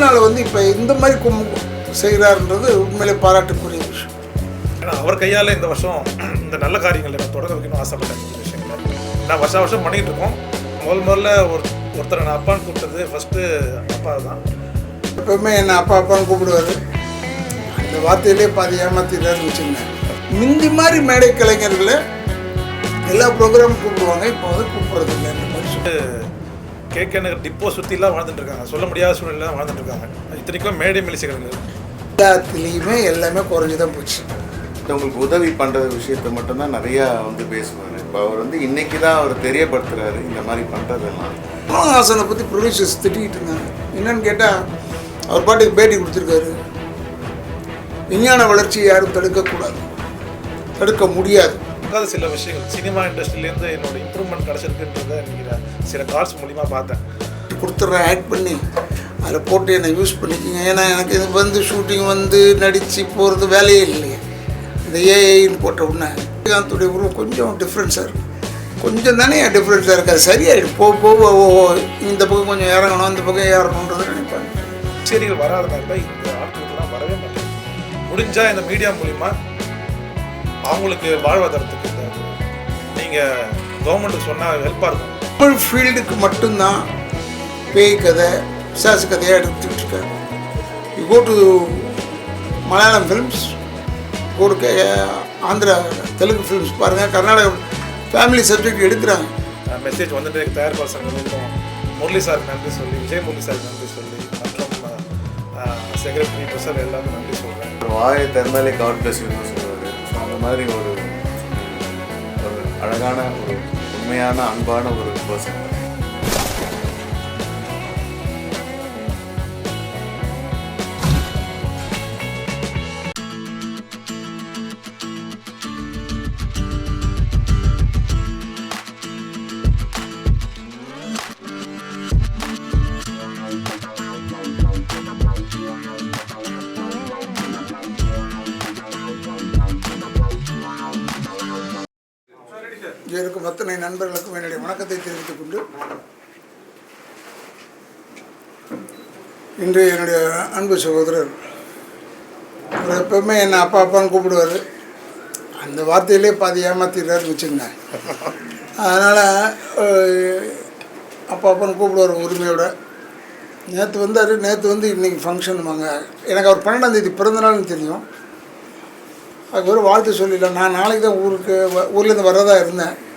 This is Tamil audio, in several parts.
நாளை வந்து இப்போ இந்த மாதிரி கும் செய்கிறாருன்றது உண்மையிலே பாராட்டுக்குரிய விஷயம். ஏன்னா அவர் கையால் இந்த வருஷம் இந்த நல்ல காரியங்களை நான் தொடர வைக்கணும்னு ஆசைப்பட்டேன் விஷயங்களை. நான் வருஷம் வருஷம் பண்ணிகிட்டு இருக்கோம். முதல் முதல்ல ஒரு ஒருத்தரை நான் அப்பான்னு கூப்பிட்டது ஃபஸ்ட்டு அப்பா தான். எப்பவுமே என்னை அப்பா அப்பான்னு கூப்பிடுவார். அந்த வார்த்தையிலே பாதி ஏமாத்திடுறாருன்னு வச்சுருந்தேன் முந்தி மாதிரி மேடை கலைஞர்களை எல்லா ப்ரோக்ராமும் கூப்பிடுவாங்க. இப்போ வந்து கூப்பிட்றது இல்லை. இந்த மாதிரி சொல்லி கேகே நகர் டிப்போ சுற்றிலாம் வாழ்ந்துட்டு இருக்காங்க சொல்ல முடியாத சூழ்நிலை வாழ்ந்துட்டு இருக்காங்க இத்தனைக்கும் மேடை மெலிசைகள் எல்லாத்துலேயுமே எல்லாமே குறைஞ்சி தான் போச்சு உங்களுக்கு உதவி பண்ணுற விஷயத்த மட்டும்தான் நிறையா வந்து பேசுவார். இப்போ அவர் வந்து இன்னைக்கு தான் அவர் தெரியப்படுத்துறாரு இந்த மாதிரி பண்ணுறதெல்லாம் கமலஹாசனை பற்றி ப்ரொடியூசர்ஸ் திட்டிகிட்டு இருந்தாங்க. என்னன்னு கேட்டால் அவர் பாட்டுக்கு பேட்டி கொடுத்துருக்காரு. விஞ்ஞான வளர்ச்சியை யாரும் தடுக்கக்கூடாது. தடுக்க முடியாது. பார்க்காத சில விஷயங்கள். சினிமா இண்டஸ்ட்ரியிலேருந்து என்னோட இம்ப்ரூவ்மெண்ட் கிடச்சிருக்குன்றத நீங்கள் சில கால்ஸ் மூலிமா பார்த்தேன். கொடுத்துட்றேன் ஆட் பண்ணி அதில் போட்டு என்னை யூஸ் பண்ணிக்கோங்க. ஏன்னா எனக்கு இது வந்து ஷூட்டிங் வந்து நடித்து போகிறது வேலையே இல்லையே. இந்த ஏஐன்னு போட்ட உடனே விஜயகாந்தோடைய உருவம் கொஞ்சம் டிஃப்ரென்ஸாக இருக்கும் கொஞ்சம் தானே டிஃப்ரென்ஸாக இருக்காது சரியாயிடும் போக போக ஓ இந்த பக்கம் கொஞ்சம் இறங்கணும் இந்த பக்கம் ஏறணுன்றதை நினைப்பாங்க. சீரியல் வராதனால இந்த ஆட்களுக்கெல்லாம் வரவே மாட்டேங்குது. முடிஞ்சால் இந்த மீடியா மூலிமா அவங்களுக்கு வாழ்வாதாரத்துக்கு இந்த நீங்கள் கவர்மெண்ட்டுக்கு சொன்னால் ஹெல்ப்பாக இருக்கும். தமிழ் ஃபீல்டுக்கு மட்டும்தான் பேய் கதை பிசாசு கதையாக எடுத்துக்கிட்டு இருக்காரு you go to Malayalam films go to Andhra Telugu films பாருங்கள் கர்நாடகா ஃபேமிலி சப்ஜெக்ட் எடுக்கிறாங்க. மெசேஜ் வந்துட்டு தயாரிப்பாளர் சங்கங்களுக்கும் முரளி சாருக்கு நன்றி சொல்லி விஜய் முரளி சாருக்கு நன்றி சொல்லி மற்றும் செக்ரட்டரி ப்ரெஷர் எல்லாருக்கும் நன்றி சொல்கிறேன் வாயை திறந்தாலே காட் பிளஸ் அந்த மாதிரி ஒரு ஒரு அழகான ஒரு உண்மையான அன்பான ஒரு பர்சன் வணக்கத்தை தெரிவித்துக் கொண்டு இன்று என்னுடைய அன்பு சகோதரர் அவர் எப்பவுமே என்னை அப்பா அப்பான்னு கூப்பிடுவார். அந்த வார்த்தையிலே பாதி ஏமாத்திடுறாருன்னு வச்சுங்க அதனால் அப்பா அப்பான்னு கூப்பிடுவார் உரிமையோட. நேற்று வந்தார் நேற்று வந்து இன்றைக்கி ஃபங்க்ஷன் வாங்க எனக்கு அவர் பன்னெண்டாம் தேதி தெரியும். அதுக்கு ஒரு வாழ்த்து சொல்லிடலாம். நான் நாளைக்கு தான் ஊருக்கு வ- ஊர்லேருந்து வர்றதா இருந்தேன்.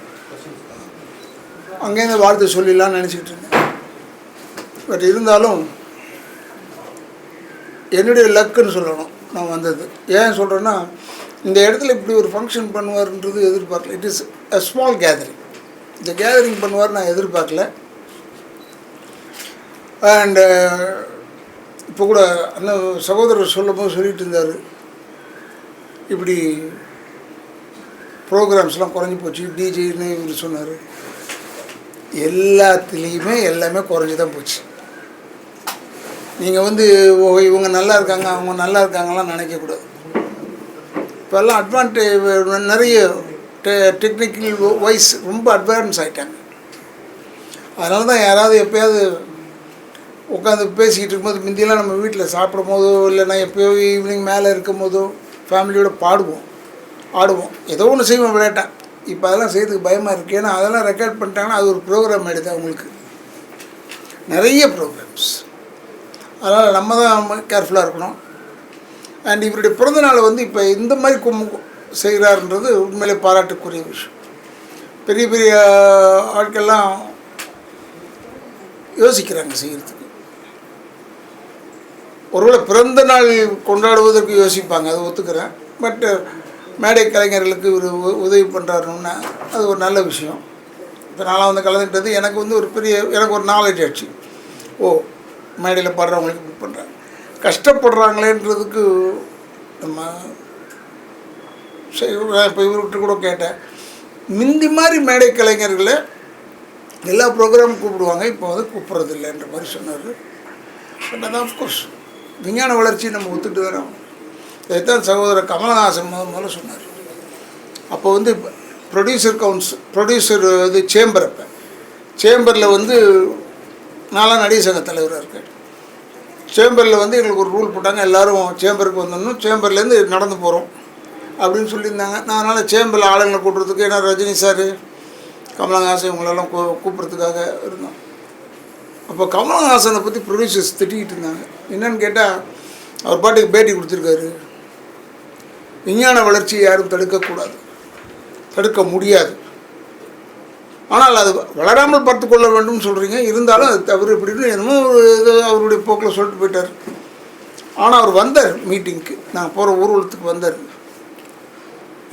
அங்கேருந்து வார்த்தை சொல்லிடலாம்னு நினச்சிக்கிட்டு இருந்தேன் பட் இருந்தாலும் என்னுடைய லக்குன்னு சொல்லணும். நான் வந்தது. ஏன் சொல்கிறேன்னா இந்த இடத்துல இப்படி ஒரு ஃபங்க்ஷன் பண்ணுவார்ன்றது எதிர்பார்க்கல. It is a small gathering இந்த கேதரிங் பண்ணுவார் நான் எதிர்பார்க்கல. அண்டு இப்போ கூட அந்த சகோதரர் சொல்லும்போது சொல்லிகிட்டு இருந்தார். இப்படி ப்ரோக்ராம்ஸ்லாம் குறைஞ்சி போச்சு. டிஜேன்னு இவர் சொன்னார். எல்லாத்துலேயுமே எல்லாமே குறைஞ்சி தான் போச்சு. நீங்கள் வந்து ஓ இவங்க நல்லா இருக்காங்க அவங்க நல்லா இருக்காங்கலாம் நினைக்கக்கூடாது இப்போல்லாம் அட்வான்டேஜ் நிறைய டெ டெக்னிக்கல் வைஸ் ரொம்ப அட்வான்ஸ் ஆகிட்டாங்க அதனால தான் யாராவது எப்போயாவது உட்காந்து பேசிக்கிட்டு இருக்கும்போது முந்தியெல்லாம் நம்ம வீட்டில் சாப்பிடும் போதோ இல்லைன்னா எப்போயோ ஈவினிங் மேலே இருக்கும் போதோ ஃபேமிலியோடு பாடுவோம் ஆடுவோம். ஏதோ ஒன்று செய்வோம் விளையாட்டா. இப்போ அதெல்லாம் செய்யறதுக்கு பயமாக இருக்குது ஏன்னா அதெல்லாம் ரெக்கார்ட் பண்ணிட்டாங்கன்னா அது ஒரு ப்ரோக்ராம் ஆகிடுது அவங்களுக்கு நிறைய ப்ரோக்ராம்ஸ் அதனால் நம்ம தான் கேர்ஃபுல்லாக இருக்கணும். அண்ட் இவருடைய பிறந்தநாள் வந்து இப்போ இந்த மாதிரி கும் செய்கிறாருன்றது உண்மையிலே பாராட்டுக்குரிய விஷயம். பெரிய பெரிய ஆட்கள்லாம் யோசிக்கிறாங்க செய்கிறதுக்கு ஒருவேளை பிறந்த நாள் கொண்டாடுவதற்கு யோசிப்பாங்க அதை ஒத்துக்கிறேன். பட் மேடை கலைஞர்களுக்கு ஒரு உ- உதவி பண்ணுறாருன்னா அது ஒரு நல்ல விஷயம். இப்போ நாளாக வந்து கலந்துக்கிட்டது எனக்கு வந்து ஒரு பெரிய எனக்கு ஒரு நாலேஜ் ஆச்சு. ஓ மேடையில் பாடுறவங்களுக்கு இப்படி பண்ணுறேன் கஷ்டப்படுறாங்களேன்றதுக்கு நம்ம சரி இப்போ இவர்கிட்ட கூட கேட்டேன். முந்தி மாதிரி மேடை கலைஞர்களை எல்லா ப்ரோக்ராமும் கூப்பிடுவாங்க. இப்போ வந்து கூப்பிட்றதில்லைன்ற மாதிரி சொன்னார். பட் அதான் ஆஃப்கோர்ஸ் விஞ்ஞான வளர்ச்சி நம்ம ஒத்துட்டு வரோம் இதைத்தான் சகோதரர் கமலஹாசன் முதல் முதல்ல சொன்னார். அப்போ வந்து ப்ரொடியூசர் கவுன்சில் ப்ரொடியூசர் இது சேம்பர் அப்போ. சேம்பரில் வந்து நாலாம் நடிகர் சங்க தலைவராக இருக்கேன் சேம்பரில் வந்து எங்களுக்கு ஒரு ரூல் போட்டாங்க எல்லாரும் சேம்பருக்கு வந்தோம்னா சேம்பர்லேருந்து நடந்து போகிறோம் அப்படின்னு சொல்லியிருந்தாங்க. நான் அதனால் சேம்பரில் ஆளுங்களை கூட்டுறதுக்கு ஏன்னா ரஜினி சார் கமலஹாசன் இவங்களெல்லாம் கூ கூப்பிட்றதுக்காக இருந்தோம். அப்போ கமலஹாசனை பற்றி ப்ரொடியூசர்ஸ் திட்டிக்கிட்டு இருந்தாங்க. என்னென்னு கேட்டால் அவர் பாட்டுக்கு பேட்டி கொடுத்துருக்காரு. விஞ்ஞான வளர்ச்சியை யாரும் தடுக்கக்கூடாது. தடுக்க முடியாது. ஆனால் அது வளராமல் பார்த்து கொள்ள வேண்டும் சொல்கிறீங்க இருந்தாலும் அது தவறு. இப்படின்னு என்னமோ ஒரு இது அவருடைய போக்கில் சொல்லிட்டு போயிட்டார். ஆனால் அவர் வந்தார் மீட்டிங்க்கு. நான் போகிற ஊர்வலத்துக்கு வந்தார்.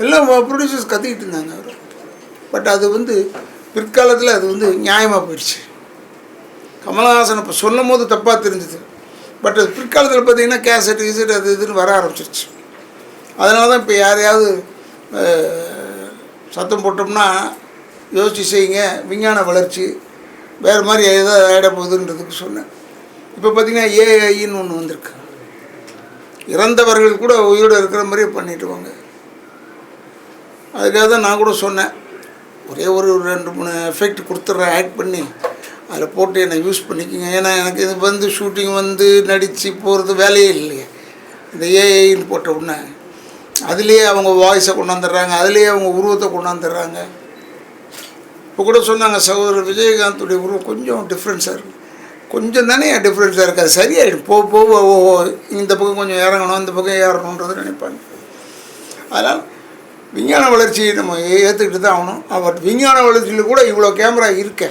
எல்லாம் ப்ரொடியூசர்ஸ் கத்திக்கிட்டு இருந்தாங்க அவர். பட் அது வந்து பிற்காலத்தில் அது வந்து நியாயமாக போயிடுச்சு. கமலஹாசன் இப்போ சொல்லும் போது தப்பாக தெரிஞ்சுது. பட் அது பிற்காலத்தில் பார்த்தீங்கன்னா கேசட் கிசட் அது இதுன்னு வர ஆரம்பிச்சிருச்சு. அதனால தான் இப்போ யாரையாவது சத்தம் போட்டோம்னா யோசிச்சு செய்யுங்க. விஞ்ஞான வளர்ச்சி வேறு மாதிரி ஏதாவது ஆகிட போகுதுன்றதுக்கு சொன்னேன். இப்போ பார்த்தீங்கன்னா ஏஐன்னு ஒன்று வந்திருக்கு. இறந்தவர்கள் கூட உயிரோடு இருக்கிற மாதிரியே பண்ணிவிடுவாங்க அதுக்காக தான் நான் கூட சொன்னேன். ஒரே ஒரு ரெண்டு மூணு எஃபெக்ட் கொடுத்துட்றேன் ஆட் பண்ணி. அதில் போட்டு என்னை யூஸ் பண்ணிக்கோங்க. ஏன்னா எனக்கு இது வந்து ஷூட்டிங் வந்து நடித்து போகிறது வேலையே இல்லையே. இந்த ஏஐன்னு போட்ட உடனே அதுலேயே அவங்க வாய்ஸை கொண்டாந்துடுறாங்க அதுலேயே அவங்க உருவத்தை கொண்டாந்துடுறாங்க இப்போ கூட சொன்னாங்க சகோதரர் விஜயகாந்துடைய உருவம் கொஞ்சம் டிஃப்ரென்ஸாக இருக்குது கொஞ்சம் தானே டிஃப்ரென்ஸாக இருக்குது அது சரியாயிடும். போக போக ஓஹோ இந்த பக்கம் கொஞ்சம் இறங்கணும் இந்த பக்கம் ஏறணுன்றது நினைப்பாங்க. அதனால் விஞ்ஞான வளர்ச்சியை நம்ம ஏற்றுக்கிட்டு தான் ஆகணும். பட் விஞ்ஞான வளர்ச்சியில் கூட இவ்வளோ கேமரா இருக்க.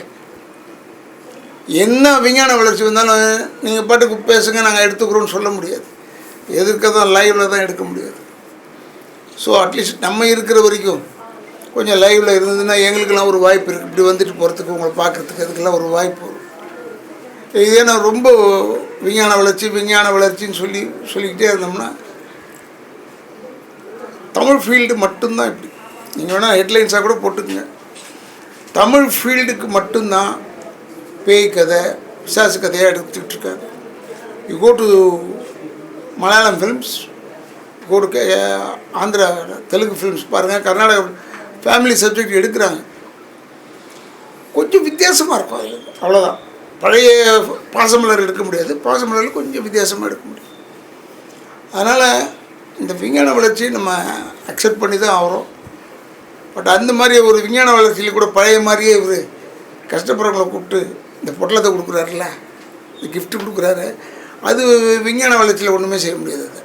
என்ன விஞ்ஞான வளர்ச்சி வந்தாலும் நீங்கள் பாட்டுக்கு பேசுங்க நாங்கள் எடுத்துக்கிறோம்னு சொல்ல முடியாது. எதிர்க்க தான் லைவில் தான் எடுக்க முடியாது. ஸோ அட்லீஸ்ட் நம்ம இருக்கிற வரைக்கும் கொஞ்சம் லைவில் இருந்ததுன்னா எங்களுக்கெல்லாம் ஒரு வாய்ப்பு இருக்குது இப்படி வந்துட்டு போகிறதுக்கு உங்களை பார்க்குறதுக்கு அதுக்கெல்லாம் ஒரு வாய்ப்பு. வரும் இதே நான் ரொம்ப விஞ்ஞான வளர்ச்சி விஞ்ஞான வளர்ச்சின்னு சொல்லி சொல்லிக்கிட்டே இருந்தோம்னா தமிழ் ஃபீல்டு மட்டும்தான் இப்படி. நீங்கள் வேணால் ஹெட்லைன்ஸாக கூட போட்டுக்குங்க. தமிழ் ஃபீல்டுக்கு மட்டும்தான் பேய் கதை பிசாசு கதையாக எடுத்துக்கிட்டு இருக்காங்க. You go to Malayalam films கொடுக்க ஆந்திரா தெலுங்கு ஃபிலிம்ஸ் பாருங்கள் கர்நாடகா ஃபேமிலி சப்ஜெக்ட் எடுக்கிறாங்க. கொஞ்சம் வித்தியாசமாக இருக்கும் அது. அவ்வளோதான் பழைய பாசமலர் எடுக்க முடியாது. பாசமலரில் கொஞ்சம் வித்தியாசமாக எடுக்க முடியும். அதனால் இந்த விஞ்ஞான வளர்ச்சி நம்ம அக்செப்ட் பண்ணி தான் ஆகிறோம். பட் அந்த மாதிரி ஒரு விஞ்ஞான வளர்ச்சியில் கூட பழைய மாதிரியே இவர் கஷ்டப்படுறவங்களை கூப்பிட்டு இந்த பொட்டலத்தை கொடுக்குறாருல இந்த கிஃப்ட் கொடுக்குறாரு. அது விஞ்ஞான வளர்ச்சியில் ஒன்றுமே செய்ய முடியாது அது.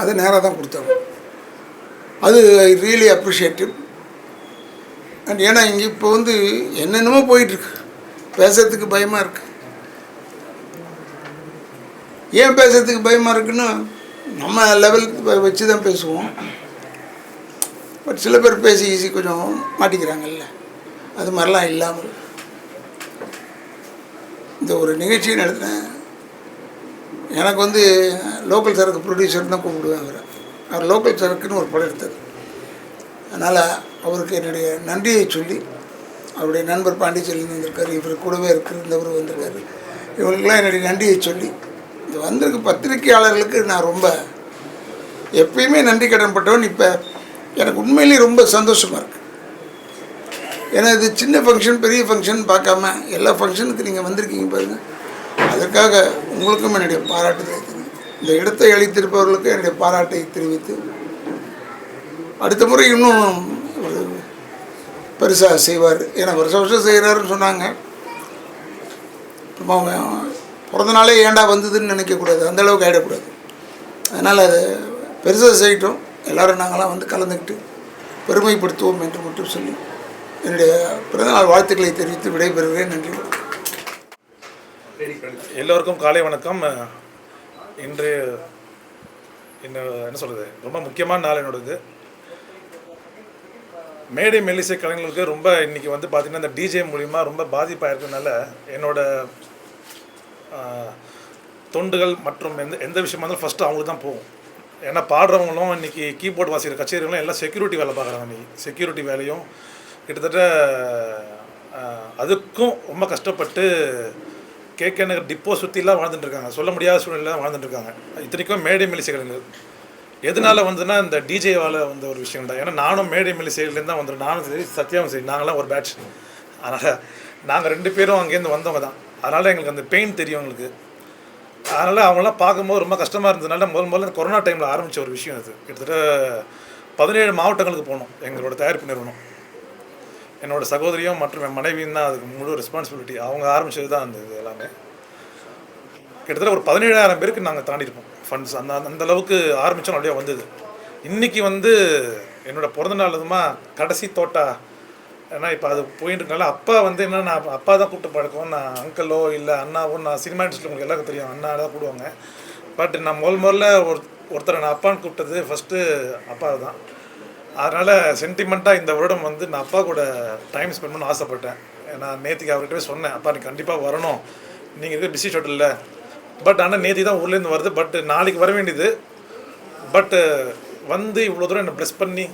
அதை நேராக தான் கொடுத்தாங்க. அது ஐ ரியலி அப்ரிஷியேட்டிவ் அண்ட் ஏன்னா இங்கே இப்போ வந்து என்னென்னமோ போயிட்டுருக்கு. பேசுறதுக்கு பயமாக இருக்குது ஏன் பேசுறதுக்கு பயமாக இருக்குன்னா நம்ம லெவலுக்கு வச்சு தான் பேசுவோம். பட் சில பேர் பேசி ஈஸி கொஞ்சம் மாட்டிக்கிறாங்கல்ல. அது மாதிரிலாம் இல்லாமல். இந்த ஒரு நிகழ்ச்சி நடத்தினேன் எனக்கு வந்து லோக்கல் சரக்கு ப்ரொடியூசர் தான் கூப்பிடுவேன் அவரை. அவர் லோக்கல் சரக்குன்னு ஒரு படம் எடுத்தார். அதனால் அவருக்கு என்னுடைய நன்றியை சொல்லி அவருடைய நண்பர் பாண்டிச்சேரியில் வந்திருக்காரு இவர் கூடவே இருக்கிறவர் வந்திருக்காரு. இவங்களுக்கெல்லாம் என்னுடைய நன்றியை சொல்லி இது வந்திருக்க பத்திரிகையாளர்களுக்கு நான் ரொம்ப எப்பயுமே நன்றி கடன்பட்டவன் இப்போ எனக்கு உண்மையிலேயே ரொம்ப சந்தோஷமாக இருக்குது ஏன்னா இது சின்ன ஃபங்க்ஷன் பெரிய ஃபங்க்ஷன் பார்க்காம எல்லா ஃபங்க்ஷனுக்கு நீங்கள் வந்திருக்கீங்க பாருங்கள் அதற்காக உங்களுக்கும் என்னுடைய பாராட்டு தெரிவிக்கிறேன் இந்த இடத்தை அளித்திருப்பவர்களுக்கு என்னுடைய பாராட்டை தெரிவித்து அடுத்த முறை இன்னும் ஒரு பெருசாக செய்வார். ஏன்னா வருஷம் வருஷம் செய்கிறாருன்னு சொன்னாங்க. அவங்க பிறந்த நாளே ஏன்டா வந்ததுன்னு நினைக்கக்கூடாது. அந்த அளவுக்கு ஆகிடக்கூடாது அதனால் அது பெருசாக செய்யட்டும். எல்லாரும் நாங்களாம் வந்து கலந்துக்கிட்டு பெருமைப்படுத்துவோம் என்று மட்டும் சொல்லி என்னுடைய பிறந்தநாள் வாழ்த்துக்களை தெரிவித்து விடைபெறுகிறேன். நன்றி. எல்லோருக்கும் காலை வணக்கம். இன்று என்ன என்ன சொல்கிறது ரொம்ப முக்கியமான நாள் என்னோடது. மேடை மெல்லிசை கலைஞர்களுக்கு ரொம்ப இன்றைக்கி வந்து பார்த்திங்கன்னா இந்த டிஜே மூலிமா ரொம்ப பாதிப்பாக இருக்கிறதுனால என்னோட தொண்டுகள் மற்றும் எந்த எந்த விஷயமா இருந்தாலும் ஃபஸ்ட்டு அவங்களுக்கு தான் போகும். ஏன்னா பாடுறவங்களும் இன்றைக்கி கீபோர்டு வாசிக்கிற கச்சேரிகளும் எல்லாம் செக்யூரிட்டி வேலை பார்க்குறாங்க இன்றைக்கி செக்யூரிட்டி வேலையும் கிட்டத்தட்ட அதுக்கும் ரொம்ப கஷ்டப்பட்டு கேகே நகர் டிப்போ சுற்றிலாம் வாழ்ந்துட்டுருக்காங்க. சொல்ல முடியாத சூழ்நிலை தான் இத்தனைக்கும் மேடை மெலிசைகள் எதனால வந்துன்னா இந்த டிஜேவால் வந்த ஒரு விஷயம் தான். ஏன்னா நானும் மேடை மெல்லி தான் வந்துடும் நானும் சரி சத்யாவும் சரி நாங்களாம் ஒரு பேட்ச் அதனால் நாங்கள் ரெண்டு பேரும் அங்கேருந்து வந்தவங்க தான். அதனால் எங்களுக்கு அந்த பெயின் தெரியும் எங்களுக்கு. அதனால் அவங்களாம் பார்க்கும்போது ரொம்ப கஷ்டமாக இருந்ததுனால முதல் முதல்ல கொரோனா டைமில் ஆரம்பித்த ஒரு விஷயம் அது. கிட்டத்தட்ட பதினேழு மாவட்டங்களுக்கு போனோம் எங்களோட தயாரிப்பு நிறுவனம். என்னோட சகோதரியும் மற்றும் என் மனைவியும் தான் அதுக்கு முழு ரெஸ்பான்சிபிலிட்டி அவங்க ஆரம்பிச்சது தான் அந்த இது எல்லாமே. கிட்டத்தட்ட ஒரு பதினேழாயிரம் பேருக்கு நாங்கள் தாண்டியிருப்போம் ஃபண்ட்ஸ் அந்த அந்த அளவுக்கு ஆரம்பித்தோம் அப்படியே வந்தது. இன்றைக்கி வந்து என்னோடய பிறந்த நாள் அதுமா கடைசி தோட்டா. ஏன்னா இப்போ அது போயிட்டு இருக்கனால அப்பா வந்து என்ன நான் அப்பா தான் கூப்பிட்டு பழக்கம். நான் அங்கிளோ இல்லை அண்ணாவோ நான் சினிமா இண்டஸ்ட்ரியில் உங்களுக்கு எல்லாருக்கும் தெரியும். அண்ணா தான் கூடுவாங்க பட் நான் முதல் முதல்ல ஒரு ஒருத்தரை நான் அப்பான்னு கூப்பிட்டது ஃபஸ்ட்டு அப்பா தான். அதனால் சென்டிமெண்ட்டாக இந்த வருடம் வந்து நான் அப்பா கூட டைம் ஸ்பெண்ட் பண்ண ஆசைப்பட்டேன். நான் நேற்றுக்கு அவர்கிட்டவே சொன்னேன் அப்பா நீ கண்டிப்பாக வரணும். நீங்கள் இருக்க பிஸி ஷெட்யூலில் பட் ஆனால் நேத்தி தான் ஊர்லேருந்து வருது. பட் நாளைக்கு வர வேண்டியது. பட்டு வந்து இவ்வளோ தூரம் என்னை ப்ளஸ் பண்ணி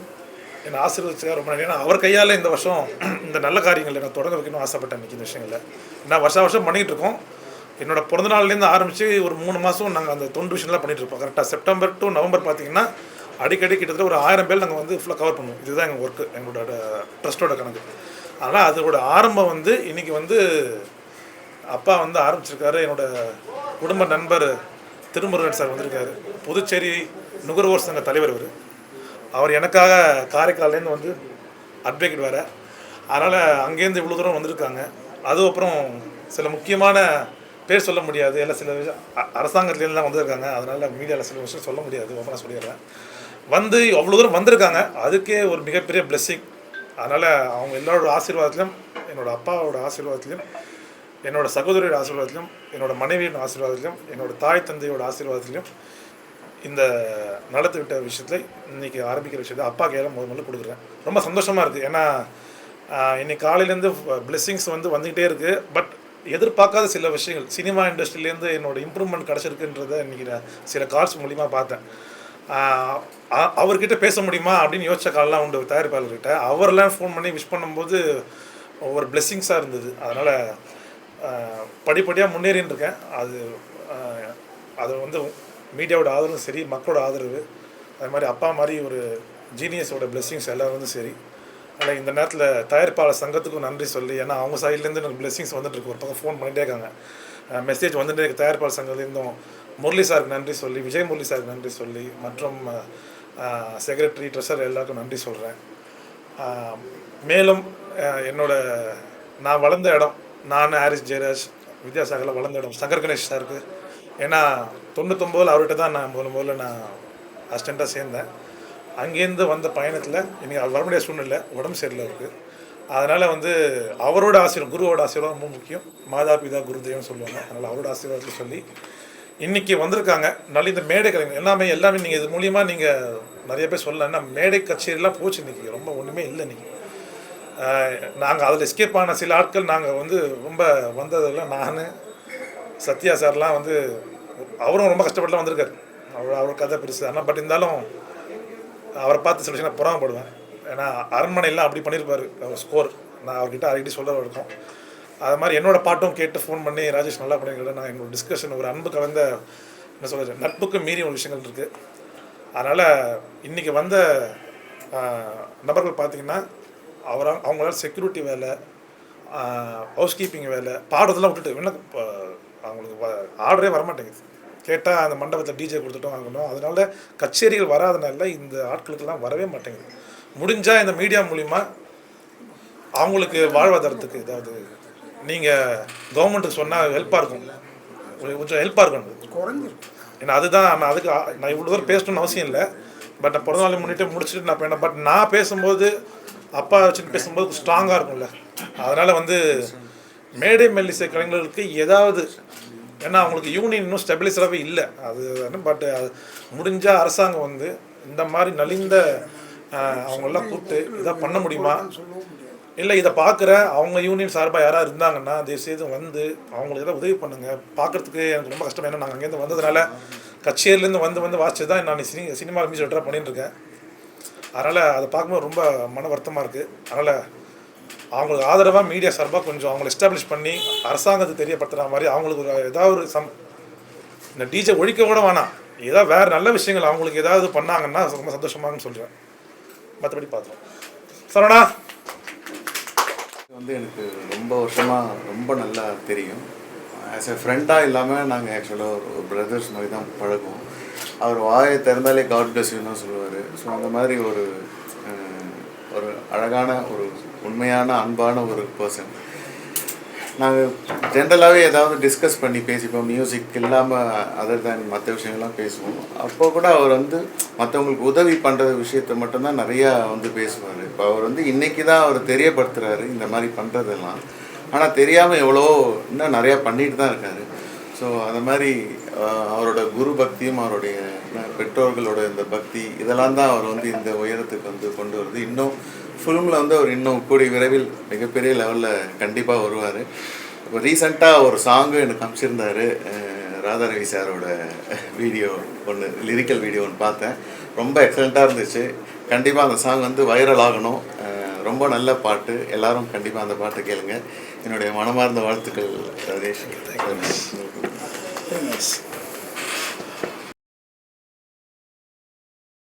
என்னை ஆசீர்வதிச்சு ரொம்ப நன்றி. ஏன்னா அவர் கையால் இந்த வருஷம் இந்த நல்ல காரியங்களை நான் தொடங்க வைக்கணும் ஆசைப்பட்டேன் இன்றைக்கி இந்த விஷயங்களில். நான் வருஷம் வருஷம் பண்ணிகிட்டு இருக்கோம். என்னோட பிறந்தநாள்லேருந்து ஆரம்பித்து ஒரு மூணு மாதம் நாங்கள் அந்த தொண்டு விஷயம்லாம் பண்ணிகிட்டு இருப்போம் கரெக்டாக செப்டம்பர் டு நவம்பர் பார்த்தீங்கன்னா அடிக்கடி கிட்டத்தட்ட ஒரு ஆயிரம் பேர் நாங்கள் வந்து ஃபுல்லாக கவர் பண்ணுவோம். இதுதான் எங்கள் ஒர்க்கு எங்களோட ட்ரஸ்ட்டோட கணக்கு. அதனால் அதோட ஆரம்பம் வந்து இன்றைக்கி வந்து அப்பா வந்து ஆரம்பிச்சிருக்காரு. என்னோட குடும்ப நண்பர் திருமுருகன் சார் வந்திருக்காரு. புதுச்சேரி நுகர்வோர் சங்க தலைவர் அவர் அவர் எனக்காக காரைக்கால்லேருந்து வந்து அட்வொகேட் வேறு. அதனால் அங்கேருந்து இவ்வளோ தூரம் வந்திருக்காங்க. அதுக்கப்புறம் அப்புறம் சில முக்கியமான பேர் சொல்ல முடியாது. இல்லை சில விஷயம் அரசாங்கத்துலேருந்துலாம் வந்திருக்காங்க. அதனால் மீடியாவில் சில விஷயம் சொல்ல முடியாது. ஓப்பனாக சொல்லிடுறேன். வந்து அவ்வளோ தூரம் வந்திருக்காங்க. அதுக்கே ஒரு மிகப்பெரிய பிளெஸ்ஸிங் அதனால் அவங்க எல்லாரோட ஆசீர்வாதத்திலும் என்னோட அப்பாவோட ஆசீர்வாதத்திலும் என்னோட சகோதரியோட ஆசீர்வாதத்திலும் என்னோட மனைவியோட ஆசீர்வாதத்திலும் என்னோட தாய் தந்தையோட ஆசீர்வாதத்திலும் இந்த நடத்து விட்ட விஷயத்தில் இன்றைக்கி ஆரம்பிக்கிற விஷயத்தை அப்பா கையில் முதல் முதல்ல கொடுக்குறேன். ரொம்ப சந்தோஷமாக இருக்குது ஏன்னா இன்றைக்கி காலையிலேருந்து பிளெஸ்ஸிங்ஸ் வந்து வந்துக்கிட்டே இருக்குது பட் எதிர்பார்க்காத சில விஷயங்கள். சினிமா இண்டஸ்ட்ரியிலேருந்து என்னோட இம்ப்ரூவ்மெண்ட் கிடச்சிருக்குன்றத இன்னைக்கு நான் சில கால்ஸ் மூலிமா பார்த்தேன். அவர்கிட்ட பேச முடியுமா அப்படின்னு யோசிச்ச காலெலாம் உண்டு தயாரிப்பாளர்கிட்ட. அவர்லாம் ஃபோன் பண்ணி விஷ் பண்ணும்போது ஒரு பிளெஸ்ஸிங்ஸாக இருந்தது. அதனால் படிப்படியாக முன்னேறின்னு இருக்கேன். அது அது வந்து மீடியாவோட ஆதரவும் சரி மக்களோட ஆதரவு. அது மாதிரி அப்பா மாதிரி ஒரு ஜீனியஸோட பிளெஸ்ஸிங்ஸ் எல்லாரும் வந்து சரி. ஆனால் இந்த நேரத்தில் தயாரிப்பாளர் சங்கத்துக்கும் நன்றி சொல்லி ஏன்னா அவங்க சைட்லேருந்து எனக்கு பிளெஸிங்ஸ் வந்துட்டுருக்கு ஒரு பக்கம் ஃபோன் பண்ணிட்டே இருக்காங்க. மெசேஜ் வந்துட்டே இருக்கு. தயாரிப்பாளர் சங்கத்துலேருந்தும் முரளி சாருக்கு நன்றி சொல்லி விஜய் முரளி சாருக்கு நன்றி சொல்லி மற்றும் செக்ரட்டரி ட்ரெஷர் எல்லாருக்கும் நன்றி சொல்கிறேன் மேலும் என்னோட நான் வளர்ந்த இடம் நான் ஹாரிஸ் ஜெயராஜ் வித்யாசாகரில் வளர்ந்த இடம் சங்கர் கணேஷ் சாருக்கு. ஏன்னா தொண்ணூத்தொம்போதில் அவர்கிட்ட தான் நான் முதல்ல முதல்ல நான் அசிஸ்டண்ட்டாக சேர்ந்தேன். அங்கேருந்து வந்த பயணத்தில் இன்றைக்கி அவர் வர முடியாத சூழ்நிலை உடம்பு சரியில்லை அவருக்கு. அதனால் வந்து அவரோட ஆசீர்வாதம் குருவோட ஆசீர்வாதம் ரொம்ப முக்கியம். மாதா பிதா குரு சொல்லுவாங்க. அதனால் அவரோட ஆசீர்வாதத்தை சொல்லி இன்னைக்கு வந்திருக்காங்க. நல்ல இந்த மேடை கலைஞர் எல்லாமே எல்லாமே நீங்கள் இது மூலியமாக நீங்கள் நிறைய பேர் சொல்லலாம். மேடை கச்சேரிலாம் போச்சு இன்னைக்கு. ரொம்ப ஒன்றுமே இல்லை இன்னைக்கு. நாங்கள் அதில் எஸ்கேப் ஆன சில ஆட்கள் நாங்கள் வந்து ரொம்ப வந்ததெல்லாம் நான் சத்யா சார்லாம் வந்து அவரும் ரொம்ப கஷ்டப்பட்டுலாம் வந்திருக்காரு. அவர் அவர் கதை பெருசு. ஆனால் பட் இருந்தாலும் அவரை பார்த்து சில விஷயம் புறாமப்படுவேன். ஏன்னா அரண்மனையெல்லாம் அப்படி பண்ணியிருப்பார். அவர் ஸ்கோர் நான் அவர்கிட்ட அடிக்கடி சொல்ல இருக்கும். அது மாதிரி என்னோட பாட்டும் கேட்டு ஃபோன் பண்ணி ராஜேஷ் நல்லா பண்ணிருக்கேன் நான் எங்களோட டிஸ்கஷன் ஒரு அன்பு கலந்த என்ன சொல்கிறது நட்புக்கு மீறி ஒரு விஷயங்கள் இருக்குது அதனால் இன்றைக்கி வந்த நபர்கள் பார்த்தீங்கன்னா அவரா அவங்களால செக்யூரிட்டி வேலை ஹவுஸ் கீப்பிங் வேலை பாடுறதெல்லாம் விட்டுட்டு என்ன இப்போ அவங்களுக்கு ஆர்டரே வரமாட்டேங்குது. கேட்டால் அந்த மண்டபத்தில் டிஜே கொடுத்துட்டோம் வாங்கணும். அதனால கச்சேரிகள் வராதனால இந்த ஆட்களுக்கெல்லாம் வரவே மாட்டேங்குது. முடிஞ்சால் இந்த மீடியா மூலிமா அவங்களுக்கு வாழ்வாதாரத்துக்கு ஏதாவது நீங்கள் கவர்மெண்ட்டுக்கு சொன்னால் ஹெல்ப்பாக இருக்கும். கொஞ்சம் ஹெல்ப்பாக இருக்கும் குறைஞ்சிருக்கு. ஏன்னா அதுதான் நான் அதுக்கு நான் இவ்வளோ தூரம் பேசணும்னு அவசியம் இல்லை. பட் நான் பிறந்த நாளை முன்னிட்டு முடிச்சுட்டு நான் பண்ணேன் பட் நான் பேசும்போது அப்பா வச்சுட்டு பேசும்போது ஸ்ட்ராங்காக இருக்கும்ல. அதனால் வந்து மேடை மெல்லிசை கலைஞர்களுக்கு ஏதாவது ஏன்னா அவங்களுக்கு யூனியன் இன்னும் ஸ்டெபிலைசராகவே இல்லை. அது பட் அது முடிஞ்சால் அரசாங்கம் வந்து இந்த மாதிரி நலிந்த அவங்களெல்லாம் கூப்பிட்டு இதை பண்ண முடியுமா? இல்லை இதை பார்க்குற அவங்க யூனியன் சார்பாக யாராவது இருந்தாங்கன்னா தயவு செய்து வந்து அவங்களுக்கு ஏதாவது உதவி பண்ணுங்கள் பார்க்குறதுக்கு எனக்கு ரொம்ப கஷ்டம். ஏன்னா நாங்கள் அங்கேருந்து வந்ததுனால கச்சேரிலேருந்து வந்து வந்து வாசிச்சு தான் நான் சினி சினிமா மியூசிக் ட்ரா பண்ணிட்டு இருக்கேன் அதனால் அதை பார்க்கும்போது ரொம்ப மன வருத்தமாக இருக்குது அதனால் அவங்களுக்கு ஆதரவாக மீடியா சார்பாக கொஞ்சம் அவங்களை எஸ்டாப்ளிஷ் பண்ணி அரசாங்கத்துக்கு தெரியப்படுத்துகிற மாதிரி அவங்களுக்கு ஒரு ஏதாவது ஒரு சம் இந்த டிஜே ஒழிக்க கூட வேணாம். ஏதாவது வேறு நல்ல விஷயங்கள் அவங்களுக்கு ஏதாவது பண்ணாங்கன்னா ரொம்ப சந்தோஷமாகன்னு சொல்கிறேன் மற்றபடி பார்த்தோம் சரணா வந்து எனக்கு ரொம்ப வருஷமாக ரொம்ப நல்லா தெரியும். ஆஸ் எ ஃப்ரெண்டாக இல்லாமல் நாங்கள் ஆக்சுவலாக ஒரு பிரதர்ஸ் மாதிரி தான் பழகுவோம். அவர் வாயை திறந்தாலே காட் பிளஸ் யூன்னு சொல்லுவார். ஸோ அந்த மாதிரி ஒரு ஒரு அழகான ஒரு உண்மையான அன்பான ஒரு பர்சன் நாங்கள் ஜென்ரலாகவே ஏதாவது டிஸ்கஸ் பண்ணி பேசிப்போம் மியூசிக் இல்லாமல் அதர் தேன் மற்ற விஷயங்கள்லாம் பேசுவோம். அப்போ கூட அவர் வந்து மற்றவங்களுக்கு உதவி பண்ணுற விஷயத்த மட்டும்தான் நிறையா வந்து பேசுவார். இப்போ அவர் வந்து இன்றைக்கி தான் அவர் தெரியப்படுத்துகிறாரு இந்த மாதிரி பண்ணுறதெல்லாம் ஆனால் தெரியாமல் எவ்வளோ இன்னும் நிறையா பண்ணிட்டு தான் இருக்காரு. ஸோ அந்த மாதிரி அவரோட குரு பக்தியும் அவருடைய பெற்றோர்களோட இந்த பக்தி இதெல்லாம் தான் அவர் வந்து இந்த உயரத்துக்கு வந்து கொண்டு வருது. இன்னும் ஃபிலிமில் வந்து அவர் இன்னும் கூடிய விரைவில் மிகப்பெரிய லெவலில் கண்டிப்பாக வருவார். இப்போ ரீசெண்டாக ஒரு சாங்கும் எனக்கு அமைச்சிருந்தாரு அஹ், ராதாரவி சாரோட வீடியோ ஒன்று லிரிக்கல் வீடியோ ஒன்று பார்த்தேன். ரொம்ப எக்ஸலண்ட்டாக இருந்துச்சு. கண்டிப்பாக அந்த சாங் வந்து வைரல் ஆகணும். ரொம்ப நல்ல பாட்டு. எல்லாரும் கண்டிப்பாக அந்த பாட்டை கேளுங்க. என்னுடைய மனமார்ந்த வாழ்த்துக்கள் ராஜேஷ். Goodness.